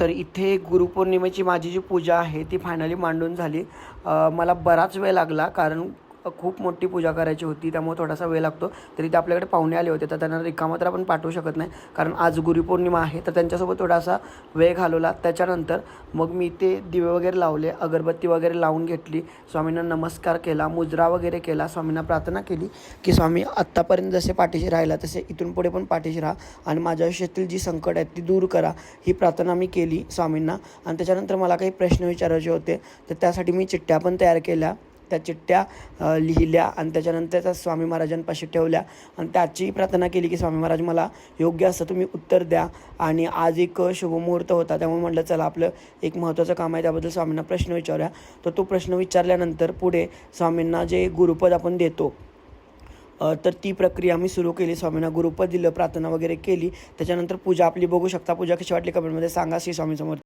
तर इथे गुरुपौर्णिमेची माझी जी पूजा आहे ती फायनली मांडून झाली. मला बराच वेळ लागला कारण खूप मोठी पूजा करायची होती त्यामुळे थोडासा वेळ लागतो. तरी ते आपल्याकडे पाहुणे आले होते तर त्यांना रिकामा तर आपण पाठवू शकत नाही. कारण आज गुरुपौर्णिमा आहे तर त्यांच्यासोबत थोडासा वेळ घालवला. त्याच्यानंतर मग मी ते दिवे वगैरे लावले अगरबत्ती वगैरे लावून घेतली. स्वामींना नमस्कार केला मुजरा वगैरे केला स्वामींना प्रार्थना केली की स्वामी आत्तापर्यंत जसे पाठीशी राहिला तसे इथून पुढे पण पाठीशी राहा आणि माझ्या आयुष्यातील जी संकट आहेत ती दूर करा. ही प्रार्थना मी केली स्वामींना. आणि त्याच्यानंतर मला काही प्रश्न विचारायचे होते तर त्यासाठी मी चिठ्ठ्या पण तयार केल्या. त्या चिठ्ठ्या लिहिल्या आणि त्याच्यानंतर त्या स्वामी महाराजांपाशी ठेवल्या आणि त्याचीही प्रार्थना केली की स्वामी महाराज मला योग्य असं तुम्ही उत्तर द्या. आणि आज एक शुभमुहूर्त होता त्यामुळे म्हटलं चला आपलं एक महत्त्वाचं काम आहे त्याबद्दल स्वामींना प्रश्न विचारूया. तर तो प्रश्न विचारल्यानंतर पुढे स्वामींना जे गुरुपद आपण देतो तर ती प्रक्रिया मी सुरू केली. स्वामींना गुरुपद दिलं प्रार्थना वगैरे केली. त्याच्यानंतर पूजा आपली बघू शकता. पूजा कशी वाटली कमेंटमध्ये सांगा. श्री स्वामी समोर